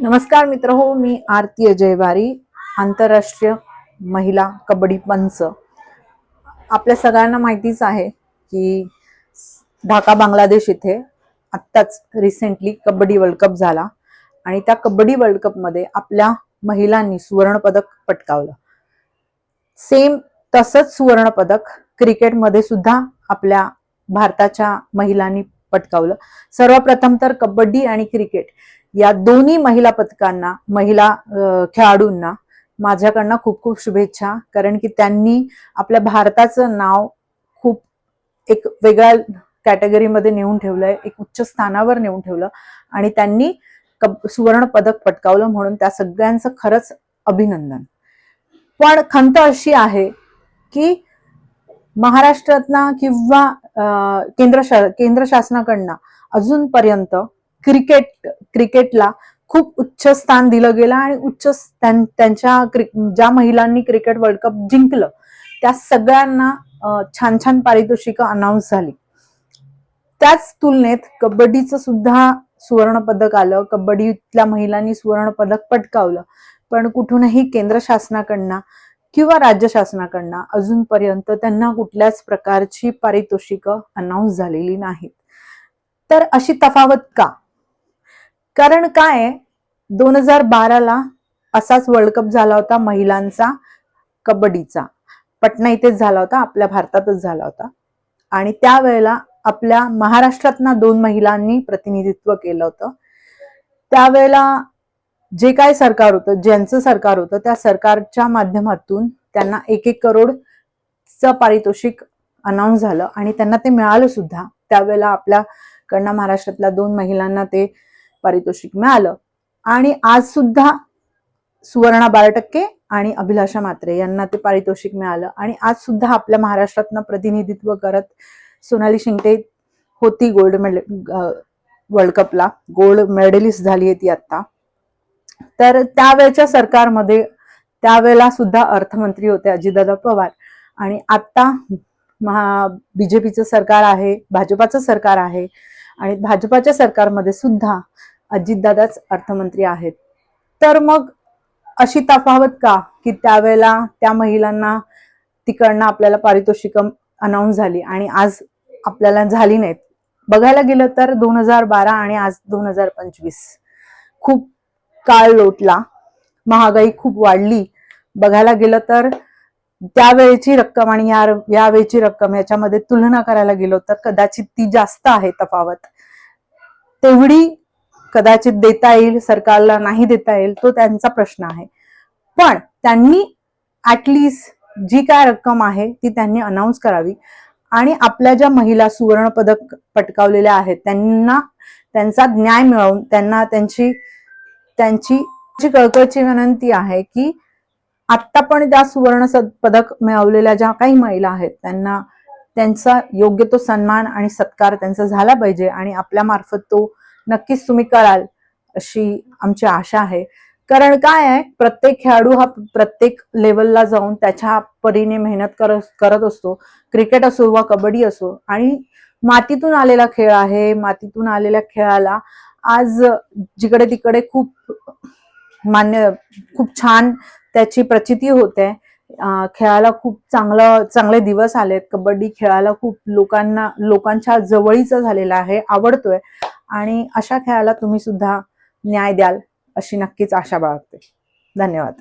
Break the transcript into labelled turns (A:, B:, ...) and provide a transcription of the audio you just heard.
A: नमस्कार मित्र हो मी आरती अजय बारी आंतरराष्ट्रीय महिला कबड्डी पंच. आपल्या सगळ्यांना माहितीच आहे की ढाका बांगलादेश इथे आत्ताच रिसेंटली कबड्डी वर्ल्ड कप झाला आणि त्या कबड्डी वर्ल्ड कपमध्ये आपल्या महिलांनी सुवर्णपदक पटकावलं. सेम तसंच सुवर्णपदक क्रिकेटमध्ये सुद्धा आपल्या भारताच्या महिलांनी पटकावलं. सर्वप्रथम तर कबड्डी आणि क्रिकेट या दोन्ही महिला पथकांना महिला खेळाडूंना माझ्याकडनं खूप खूप शुभेच्छा. कारण की त्यांनी आपल्या भारताचं नाव खूप एक वेगळ्या कॅटेगरीमध्ये नेऊन ठेवलंय एक उच्च स्थानावर नेऊन ठेवलं आणि त्यांनी कब सुवर्ण पदक पटकावलं म्हणून त्या सगळ्यांचं खरंच अभिनंदन. पण खंत अशी आहे की महाराष्ट्रातना किंवा केंद्र शा केंद्र शासनाकडनं अजूनपर्यंत क्रिकेट क्रिकेटला खूप उच्च स्थान दिलं गेलं आणि उच्च त्यांच्या ज्या महिलांनी क्रिकेट वर्ल्ड कप जिंकलं त्या सगळ्यांना छान छान पारितोषिक अनाऊन्स झाली. त्याच तुलनेत कबड्डीचं सुद्धा सुवर्ण पदक आलं कबड्डीतल्या महिलांनी सुवर्ण पदक पटकावलं पण कुठूनही केंद्र शासनाकडनं किंवा राज्य शासनाकडनं अजूनपर्यंत त्यांना कुठल्याच प्रकारची पारितोषिकं अनाऊन्स झालेली नाहीत. तर अशी तफावत का? कारण काय दोन हजार बाराला असाच वर्ल्ड कप झाला होता महिलांचा कबड्डीचा. पटना इथेच झाला होता आपल्या भारतातच झाला होता. आणि त्यावेळेला आपल्या महाराष्ट्रातना दोन महिलांनी प्रतिनिधित्व केलं होतं. त्यावेळेला जे काय सरकार होतं ज्यांचं सरकार होतं त्या सरकारच्या माध्यमातून त्यांना एक एक करोडचं पारितोषिक अनाऊन्स झालं आणि त्यांना ते मिळालं सुद्धा. त्यावेळेला आपल्याकडनं महाराष्ट्रातल्या दोन महिलांना ते पारितोषिक मिळालं. आणि आज सुद्धा सुवर्णा बारा टक्के आणि अभिलाषा मात्रे यांना ते पारितोषिक मिळालं. आणि आज सुद्धा आपल्या महाराष्ट्रातनं प्रतिनिधित्व करत सोनाली शिंगटे होती गोल्ड मेडल वर्ल्ड कपला. गोल्ड मेडलिस्ट झाली आहे ती आता तर त्यावेळच्या सरकारमध्ये त्यावेळेला सुद्धा अर्थमंत्री होते अजितदादा पवार. आणि आता महा बीजेपीचं सरकार आहे भाजपाचं सरकार आहे. आणि भाजपाच्या सरकारमध्ये सुद्धा अजितदादाच अर्थमंत्री आहेत. तर मग अशी तफावत का? की त्यावेळेला त्या महिलांना तिकडनं आपल्याला पारितोषिकम अनाऊन्स झाली आणि आज आपल्याला झाली नाहीत. बघायला गेलं तर दोन हजार बारा आणि आज दोन हजार पंचवीस. खूप काळ लोटला. महागाई खूप वाढली. बघायला गेलं तर त्यावेळेची रक्कम आणि या यावेळेची रक्कम याच्यामध्ये तुलना करायला गेलो तर कदाचित ती जास्त आहे तफावत. तेवढी कदाचित देता येईल सरकारला नाही देता येईल तो त्यांचा प्रश्न आहे. पण त्यांनी ऍटलिस्ट जी काय रक्कम आहे ती त्यांनी अनाऊन्स करावी. आणि आपल्या ज्या महिला सुवर्ण पदक पटकावलेल्या आहेत त्यांना त्यांचा न्याय मिळवून त्यांना त्यांची त्यांची जी कळकळची विनंती आहे की आत्ता पण त्या सुवर्ण पदक मिळवलेल्या ज्या काही महिला आहेत त्यांना त्यांचा योग्य तो सन्मान आणि सत्कार त्यांचा झाला पाहिजे आणि आपल्या मार्फत तो नक्कीच तुम्ही कराल अशी आमची आशा आहे. कारण काय आहे प्रत्येक खेळाडू हा प्रत्येक लेवलला जाऊन त्याच्या परीने मेहनत कर करत असतो. क्रिकेट असो वा कबड्डी असो. आणि मातीतून आलेला खेळ आहे मातीतून आलेल्या खेळाला आज जिकडे तिकडे खूप मान्य खूप छान त्याची प्रचिती होते. खेळाला खूप चांगलं चांगले दिवस आलेत. कबड्डी खेळाला खूप लोकांना लोकांच्या जवळीचा झालेला आहे आवडतोय. आणि अशा खेळाला तुम्ही सुद्धा न्याय द्याल अशी नक्कीच आशा बाळगते. धन्यवाद.